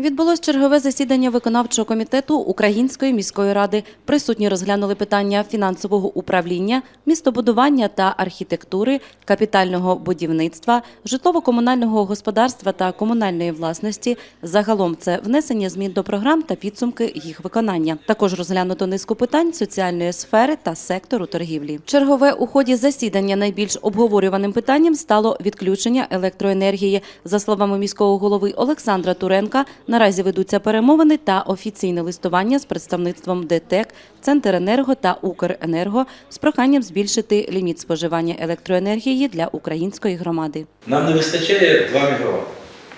Відбулось чергове засідання виконавчого комітету Української міської ради. Присутні розглянули питання фінансового управління, містобудування та архітектури, капітального будівництва, житлово-комунального господарства та комунальної власності. Загалом це внесення змін до програм та підсумки їх виконання. Також розглянуто низку питань соціальної сфери та сектору торгівлі. Чергове у ході засідання найбільш обговорюваним питанням стало відключення електроенергії. За словами міського голови Олександра Туренка, наразі ведуться перемовини та офіційне листування з представництвом ДТЕК, Центренерго та Укренерго з проханням збільшити ліміт споживання електроенергії для української громади. Нам не вистачає 2 МВт.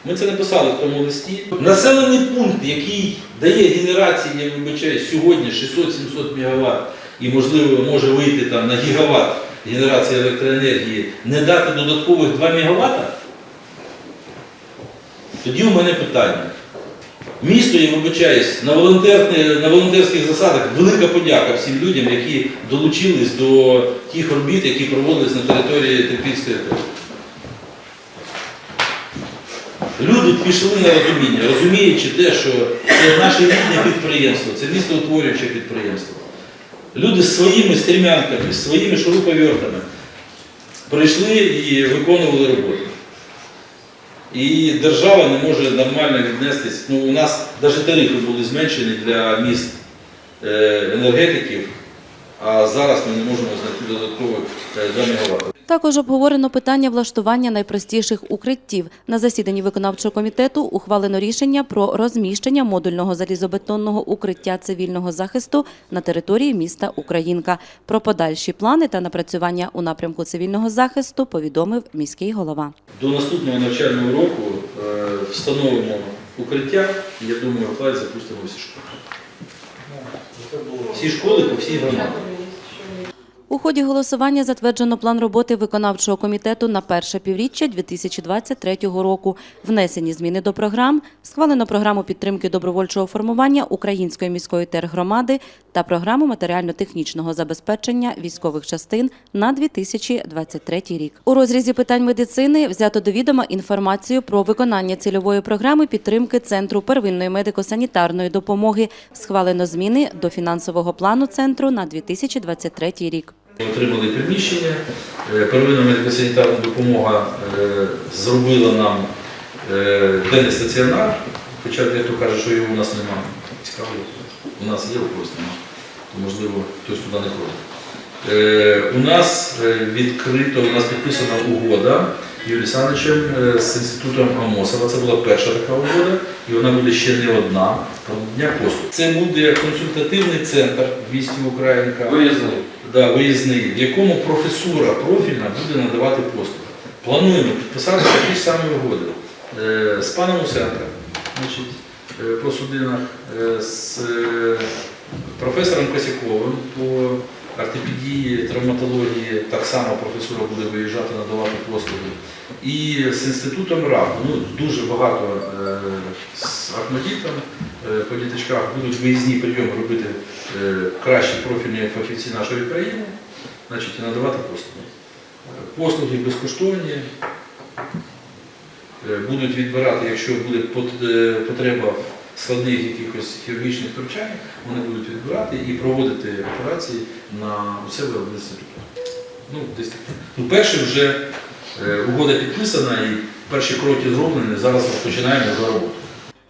Ми це написали в тому листі. Населений пункт, який дає генерації, я вибачаю, сьогодні 600-700 МВт і, можливо, може вийти там на гігават генерації електроенергії, не дати додаткових 2 МВт, тоді у мене питання. Місто, я вибачаюсь, на, на волонтерських засадах велика подяка всім людям, які долучились до тих робіт, які проводились на території Терпільської ТЕП. Люди пішли на розуміння, розуміючи те, що це наше рідне підприємство, це містоутворююче підприємство. Люди з своїми стрімянками, з своїми шуруповертами прийшли і виконували роботу. І держава не може нормально віднестись. Ну, у нас навіть тарифи були зменшені для міст е, енергетиків, а зараз ми не можемо знайти додаткових е, 2 МВт. Також обговорено питання влаштування найпростіших укриттів. На засіданні виконавчого комітету ухвалено рішення про розміщення модульного залізобетонного укриття цивільного захисту на території міста Українка. Про подальші плани та напрацювання у напрямку цивільного захисту повідомив міський голова. До наступного навчального року е, встановимо укриття, я думаю, флайт запустимо всі школи. Всі школи по всій громаді. У ході голосування затверджено план роботи виконавчого комітету на перше півріччя 2023 року. Внесені зміни до програм, схвалено програму підтримки добровольчого формування Української міської тергромади та програму матеріально-технічного забезпечення військових частин на 2023 рік. У розрізі питань медицини взято до відома інформацію про виконання цільової програми підтримки Центру первинної медико-санітарної допомоги. Схвалено зміни до фінансового плану центру на 2023 рік. Отримали приміщення, е, первинна медико-санітарна допомога е, зробила нам е, денний стаціонар, хоча дехто каже, що його у нас немає. Цікаво, у нас є, у когось немає, то можливо хтось туди не ходить. У нас відкрито, у нас підписана угода Юрій е, з інститутом Амосова. Це була перша така угода, і вона буде ще не одна дня послуг. Це буде консультативний центр в місті Українка. Виїзний. Да, виїзний, в якому професура профільна буде надавати послуги. Плануємо підписати такі ж самі угоди е, з паном Усенком, значить, е, по судинах, е, з професором Косяковим по ортопедії, травматології, так само професура буде виїжджати, надавати послуги. І з інститутом РАП, ну, дуже багато е, з Ахмадітом е, по діточках будуть виїзні прийоми робити е, кращі профільні фахівці нашої країни, значить, і надавати послуги. Послуги безкоштовні, будуть відбирати, якщо буде потреба складних якихось хірургічних втручань, вони будуть відбирати і проводити операції на у себе інституті. Ну. Ну, перше вже е, угода підписана і перші кроки зроблені. Зараз розпочинаємо за роботу.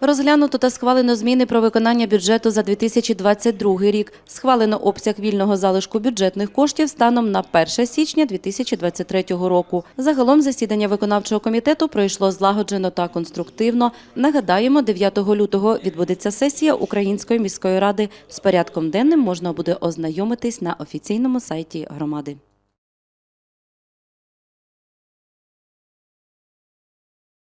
Розглянуто та схвалено зміни про виконання бюджету за 2022 рік. Схвалено обсяг вільного залишку бютетних коштів станом на 1 січня 2023 року. Загалом засідання виконавчого комітету пройшло злагоджено та конструктивно. Нагадаємо, 9 лютого відбудеться сесія Української міської ради. З порядком денним можна буде ознайомитись на офіційному сайті громади.